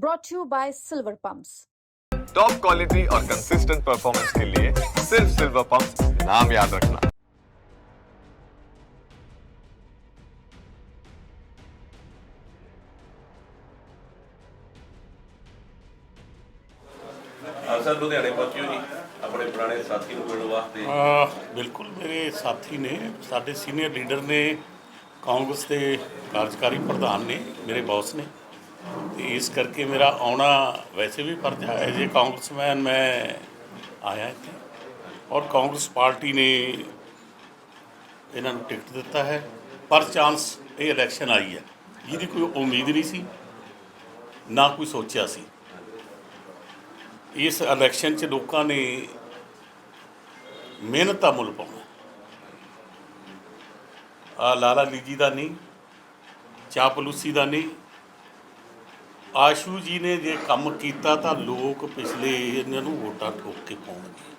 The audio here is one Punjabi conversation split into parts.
brought to you by Silver Pumps. Top quality और कंसिस्टेंट परफॉर्मेंस के लिए सिर्फ सिल्वर पंप नाम याद रखना ਹਾਂ ਸਰ ਲੁਧਿਆਣੇ ਪਹੁੰਚਿਓ ਜੀ ਆਪਣੇ ਪੁਰਾਣੇ ਸਾਥੀ ਨੂੰ ਮਿਲਣ ਵਾਸਤੇ ਆ ਬਿਲਕੁਲ ਮੇਰੇ ਸਾਥੀ ਨੇ ਸਾਡੇ ਸੀਨੀਅਰ ਲੀਡਰ ਨੇ ਕਾਂਗਰਸ ਦੇ ਕਾਰਜਕਾਰੀ ਪ੍ਰਧਾਨ ਨੇ ਮੇਰੇ ਬੌਸ ਨੇ ਤੇ ਇਸ ਕਰਕੇ ਮੇਰਾ ਆਉਣਾ ਵੈਸੇ ਵੀ ਫਰਜ਼ ਹੈ। ਜੇ ਕਾਂਗਰਸਮੈਨ ਮੈਂ ਆਇਆ ਇੱਥੇ ਔਰ ਕਾਂਗਰਸ ਪਾਰਟੀ ਨੇ ਇਹਨਾਂ ਨੂੰ ਟਿਕਟ ਦਿੱਤਾ ਹੈ, ਪਰ ਚਾਂਸ ਇਹ ਇਲੈਕਸ਼ਨ ਆਈ ਹੈ। ਜਿਹਦੀ ਕੋਈ ਉਮੀਦ ਨਹੀਂ ਸੀ, ਨਾ ਕੋਈ ਸੋਚਿਆ ਸੀ। ਇਸ ਇਲੈਕਸ਼ਨ 'ਚ ਲੋਕਾਂ ਨੇ ਮਿਹਨਤ ਦਾ ਮੁੱਲ ਪਾਉਣਾ ਆ ਲਾਲਾ ਲੀਜੀ ਦਾ ਨਹੀਂ, ਚਾਪਲੂਸੀ ਦਾ ਨਹੀਂ ਆਸ਼ੂ ਜੀ ਨੇ ਜੇ ਕੰਮ ਕੀਤਾ ਤਾਂ ਲੋਕ ਪਿਛਲੇ ਇਹਨਾਂ ਨੂੰ ਵੋਟਾਂ ਠੋਕ ਕੇ ਪਾਉਣਗੇ।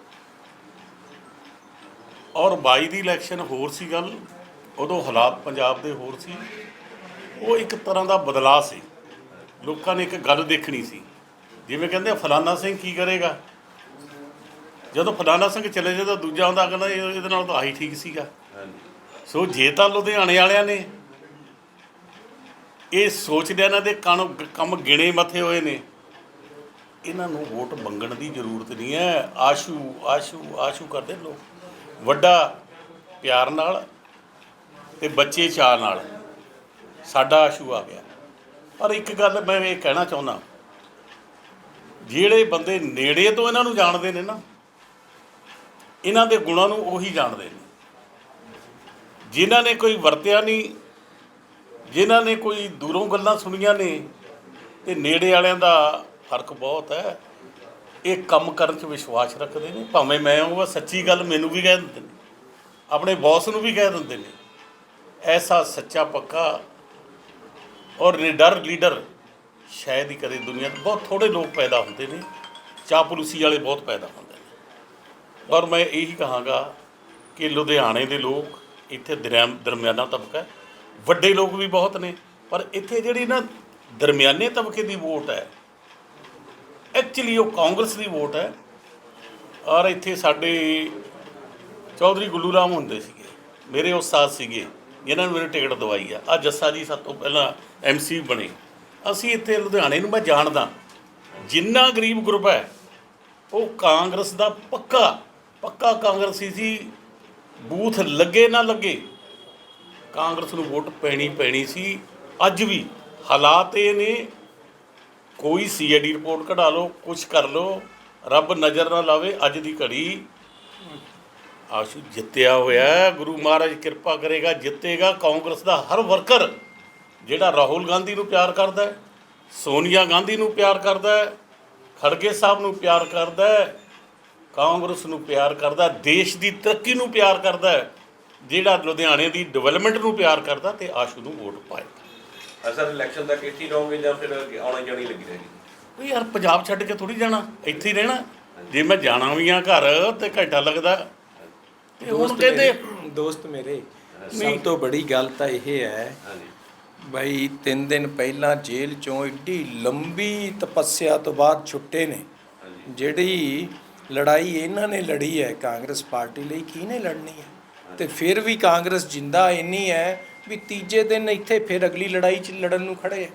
ਔਰ 22 ਦੀ ਇਲੈਕਸ਼ਨ ਹੋਰ ਸੀ ਗੱਲ ਉਦੋਂ ਹਾਲਾਤ ਪੰਜਾਬ ਦੇ ਹੋਰ ਸੀ। ਉਹ ਇੱਕ ਤਰ੍ਹਾਂ ਦਾ ਬਦਲਾਅ ਸੀ। ਲੋਕਾਂ ਨੇ ਇੱਕ ਗੱਲ ਦੇਖਣੀ ਸੀ। ਜਿਵੇਂ ਕਹਿੰਦੇ ਫਲਾਨਾ ਸਿੰਘ ਕੀ ਕਰੇਗਾ? ਜਦੋਂ ਫਲਾਨਾ ਸਿੰਘ ਚਲੇ ਜਾਂਦਾ ਦੂਜਾ ਆਉਂਦਾ ਕਹਿੰਦਾ ਇਹ- ਇਹਦੇ ਨਾਲ ਤਾਂ ਆਹੀ ਠੀਕ ਸੀਗਾ। ਸੋ ਜੇ ਤਾਂ ਲੁਧਿਆਣੇ ਵਾਲਿਆਂ ਨੇ ਇਹ ਸੋਚਦੇ ਇਹਨਾਂ ਦੇ ਕਣ ਕੰਮ ਗਿਣੇ ਮੱਥੇ ਹੋਏ ਨੇ। ਇਹਨਾਂ ਨੂੰ ਵੋਟ ਮੰਗਣ ਦੀ ਜ਼ਰੂਰਤ ਨਹੀਂ ਹੈ। ਆਸ਼ੂ ਆਸ਼ੂ ਆਸ਼ੂ ਕਰਦੇ ਲੋਕ। ਵੱਡਾ ਪਿਆਰ ਨਾਲ ਤੇ ਬੱਚੇ ਚਾਅ ਨਾਲ ਸਾਡਾ ਆਸ਼ੂ ਆ ਗਿਆ। ਪਰ ਇੱਕ ਗੱਲ ਮੈਂ ਇਹ ਕਹਿਣਾ ਚਾਹੁੰਦਾ, ਜਿਹੜੇ ਬੰਦੇ ਨੇੜੇ ਤੋਂ ਇਹਨਾਂ ਨੂੰ ਜਾਣਦੇ ਨੇ ਨਾ, ਇਹਨਾਂ ਦੇ ਗੁਣਾਂ ਨੂੰ ਉਹੀ ਜਾਣਦੇ ਨੇ। ਜਿਨ੍ਹਾਂ ਨੇ ਕੋਈ ਵਰਤਿਆ ਨਹੀਂ ਜਿਨ੍ਹਾਂ ਨੇ ਕੋਈ ਦੂਰੋਂ ਗੱਲਾਂ ਸੁਣੀਆਂ ਨੇ ਤੇ ਨੇੜੇ ਵਾਲਿਆਂ ਦਾ ਫ਼ਰਕ ਬਹੁਤ ਹੈ। ਇਹ ਕੰਮ ਕਰਨ 'ਚ ਵਿਸ਼ਵਾਸ ਰੱਖਦੇ ਨੇ। ਭਾਵੇਂ ਮੈਂ ਉਹ ਸੱਚੀ ਗੱਲ ਮੈਨੂੰ ਵੀ ਕਹਿ ਦਿੰਦੇ ਨੇ। ਆਪਣੇ ਬੌਸ ਨੂੰ ਵੀ ਕਹਿ ਦਿੰਦੇ ਨੇ। ਐਸਾ ਸੱਚਾ ਪੱਕਾ ਔਰ ਨਿਡਰ ਲੀਡਰ ਸ਼ਾਇਦ ਹੀ ਕਦੇ ਦੁਨੀਆ 'ਚ ਬਹੁਤ ਥੋੜੇ ਲੋਕ ਪੈਦਾ ਹੁੰਦੇ ਨੇ, ਚਾਪਲੂਸੀ ਵਾਲੇ ਬਹੁਤ ਪੈਦਾ ਹੁੰਦੇ ਨੇ। ਔਰ ਮੈਂ ਇਹੀ ਕਹਾਂਗਾ ਕਿ ਲੁਧਿਆਣੇ ਦੇ ਲੋਕ ਇੱਥੇ ਦਰਿਆ- ਦਰਮਿਆਨਾ ਤਬਕਾ ਵੱਡੇ ਲੋਕ ਵੀ ਬਹੁਤ ਨੇ, ਪਰ ਇੱਥੇ ਜਿਹੜੀ ਨਾ ਦਰਮਿਆਨੇ ਤਬਕੇ ਦੀ ਵੋਟ ਹੈ ਐਕਚੁਅਲੀ ਉਹ ਕਾਂਗਰਸ ਦੀ ਵੋਟ ਹੈ। ਔਰ ਇੱਥੇ ਸਾਡੇ ਚੌਧਰੀ ਗੁੱਲੂ ਰਾਮ ਹੁੰਦੇ ਸੀਗੇ, ਮੇਰੇ ਉਸਤਾਦ ਸੀਗੇ, ਜਿਨ੍ਹਾਂ ਨੂੰ ਮੈਨੂੰ ਟਿਕਟ ਦਵਾਈ ਆ। ਆ ਜੱਸਾ ਜੀ ਸਭ ਤੋਂ ਪਹਿਲਾਂ ਐਮਸੀ ਬਣੇ। ਅਸੀਂ ਇੱਥੇ ਲੁਧਿਆਣੇ ਨੂੰ ਮੈਂ ਜਾਣਦਾ, ਜਿੰਨਾ ਗਰੀਬ ਗਰੁੱਪ ਹੈ, ਉਹ ਕਾਂਗਰਸ ਦਾ ਪੱਕਾ ਪੱਕਾ ਕਾਂਗਰਸੀ ਸੀ। ਬੂਥ ਲੱਗੇ ਨਾ ਲੱਗੇ ਕਾਂਗਰਸ ਨੂੰ ਵੋਟ ਪੈਣੀ ਪੈਣੀ ਸੀ। ਅੱਜ ਵੀ ਹਾਲਾਤ ਇਹ ਨੇ, ਕੋਈ ਸੀਆਈਡੀ ਰਿਪੋਰਟ ਕਢਾ ਲਓ ਕੁਝ ਕਰ ਲਓ, ਰੱਬ ਨਜ਼ਰ ਨਾ ਲਾਵੇ, ਅੱਜ ਦੀ ਘੜੀ ਆਸ਼ੂ ਜਿੱਤਿਆ ਹੋਇਆ ਗੁਰੂ ਮਹਾਰਾਜ ਕਿਰਪਾ ਕਰੇਗਾ, ਜਿੱਤੇਗਾ। ਕਾਂਗਰਸ ਦਾ ਹਰ ਵਰਕਰ ਜਿਹੜਾ ਰਾਹੁਲ ਗਾਂਧੀ ਨੂੰ ਪਿਆਰ ਕਰਦਾ ਹੈ, ਸੋਨੀਆ ਗਾਂਧੀ ਨੂੰ ਪਿਆਰ ਕਰਦਾ ਹੈ, ਖੜਗੇ ਸਾਹਿਬ ਨੂੰ ਪਿਆਰ ਕਰਦਾ ਹੈ, ਕਾਂਗਰਸ ਨੂੰ ਪਿਆਰ ਕਰਦਾ ਦੇਸ਼ ਦੀ ਤਰੱਕੀ ਨੂੰ ਪਿਆਰ ਕਰਦਾ ਹੈ ਜਿਹੜਾ ਲੁਧਿਆਣੇ ਦੀ ਡਿਵੈਲਪਮੈਂਟ ਨੂੰ ਪਿਆਰ ਕਰਦਾ ਤੇ ਆਸ਼ੂ ਨੂੰ ਵੋਟ ਪਾਏਗਾ ਹਾਂ ਸਰ ਇਲੈਕਸ਼ਨ ਤੱਕ ਇੱਥੇ ਰਹੋਗੇ ਜਾਂ ਫਿਰ ਆਉਣੀ ਜਾਣੀ ਲੱਗੀ ਰਹੇਗੀ? ਵੀ ਯਾਰ ਪੰਜਾਬ ਛੱਡ ਕੇ ਥੋੜੀ ਜਾਣਾ ਇੱਥੇ ਹੀ ਰਹਿਣਾ। ਜੇ ਮੈਂ ਜਾਣਾ ਵੀ ਆ ਘਰ ਤੇ ਘੰਟਾ ਲੱਗਦਾ। ਤੇ ਹੁਣ ਕਹਿੰਦੇ ਦੋਸਤ ਮੇਰੇ। ਸਭ ਤੋਂ ਬੜੀ ਗੱਲ ਤਾਂ ਇਹ ਹੈ ਹਾਂਜੀ। ਭਾਈ ਤਿੰਨ ਦਿਨ ਪਹਿਲਾਂ ਜੇਲ੍ਹ ਚੋਂ ਏਡੀ ਲੰਬੀ ਤਪੱਸਿਆ ਤੋਂ ਬਾਅਦ ਛੁੱਟੇ ਨੇ। ਜਿਹੜੀ ਲੜਾਈ ਇਹਨਾਂ ਨੇ ਲੜੀ ਹੈ ਕਾਂਗਰਸ ਪਾਰਟੀ ਲਈ ਕਿਹਨੇ ਲੜਨੀ ਹੈ? ਤੇ ਫਿਰ ਵੀ ਕਾਂਗਰਸ ਜਿੰਦਾ ਇੰਨੀ ਹੈ ਵੀ ਤੀਜੇ ਦਿਨ ਇੱਥੇ ਫਿਰ ਅਗਲੀ ਲੜਾਈ 'ਚ ਲੜਨ ਨੂੰ ਖੜੇ ਹੈ।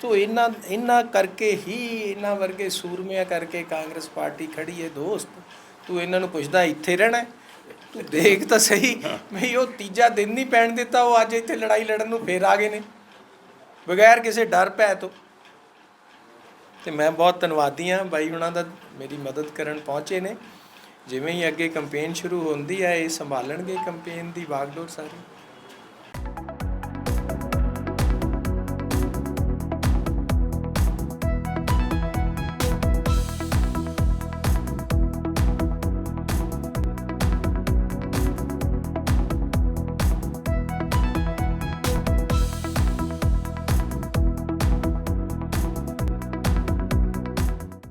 ਤੋ ਇਹਨਾਂ ਇਹਨਾਂ ਕਰਕੇ ਹੀ ਇਹਨਾਂ ਵਰਗੇ ਸੂਰਮਿਆਂ ਕਰਕੇ ਕਾਂਗਰਸ ਪਾਰਟੀ ਖੜੀ ਹੈ ਦੋਸਤ। ਤੂੰ ਇਹਨਾਂ ਨੂੰ ਪੁੱਛਦਾ ਇੱਥੇ ਰਹਿਣਾ ਤੂੰ ਦੇਖ ਤਾਂ ਸਹੀ ਮੈਂ ਉਹ ਤੀਜਾ ਦਿਨ ਨਹੀਂ ਪੈਣ ਦਿੱਤਾ, ਉਹ ਅੱਜ ਇੱਥੇ ਲੜਾਈ ਲੜਨ ਨੂੰ ਫੇਰ ਆ ਗਏ ਨੇ। ਬਗੈਰ ਕਿਸੇ ਡਰ ਭੈ ਤੋਂ। ਤੇ ਮੈਂ ਬਹੁਤ ਧੰਨਵਾਦੀ ਹਾਂ ਬਾਈ ਉਹਨਾਂ ਦਾ, ਮੇਰੀ ਮਦਦ ਕਰਨ ਪਹੁੰਚੇ ਨੇ। ਜਿਵੇਂ ਹੀ ਅੱਗੇ ਕੈਂਪੇਨ ਸ਼ੁਰੂ ਹੁੰਦੀ ਹੈ ਇਹ ਸੰਭਾਲਣਗੇ ਕੈਂਪੇਨ ਦੀ ਬਾਗਡੋਰ ਸਾਰੀ।